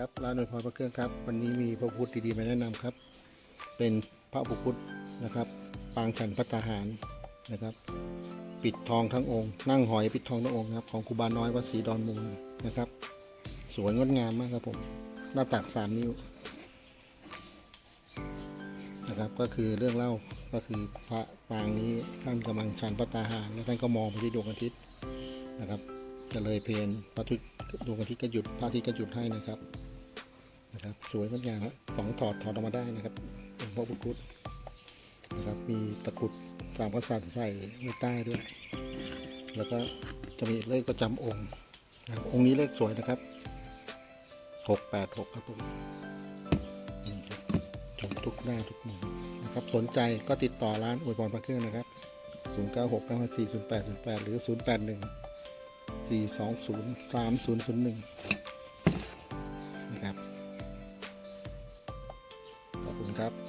ครับร้านหน่วยพรพระเครื่องครับ วันนี้มีพระพุทธดีๆมาแนะนำครับ เป็นพระอุปคุตนะครับ ปางฉันพัตตาหารนะครับ ปิดทองทั้งองค์ นั่งหอยปิดทองทั้งองค์ครับของครูบาน้อยวัดศรีดอนมูลนะครับ สวยงดงามมากครับผม หน้าตักสามนิ้วนะครับ ก็คือเรื่องเล่าก็คือพระปางนี้ท่านกำลังฉันพัตตาหาร แล้วท่านก็มองไปที่ดวงอาทิตย์นะครับ จะเลยเพนพระทิตย์ดวงอาทิตย์ก็หยุดพระอาทิตย์ก็หยุดให้นะครับนะครับ สวยงดงามสองถอดถอดออกมาได้นะครับเป็นพระพุทธนะครับ มีตะกุดสามกษัตริย์ใส่ไว้ใต้ด้วย แล้วก็จะมีเลขประจำองค์นะครับองค์นี้เลขสวยนะครับหกแปดหกครับผมนี่ครับชมทุกหน้าทุกมุมนะครับ สนใจก็ติดต่อร้านอวยพรพระเครื่องนะครับ 0 9 6 9 5 420 3001 นะครับ ขอบคุณครับ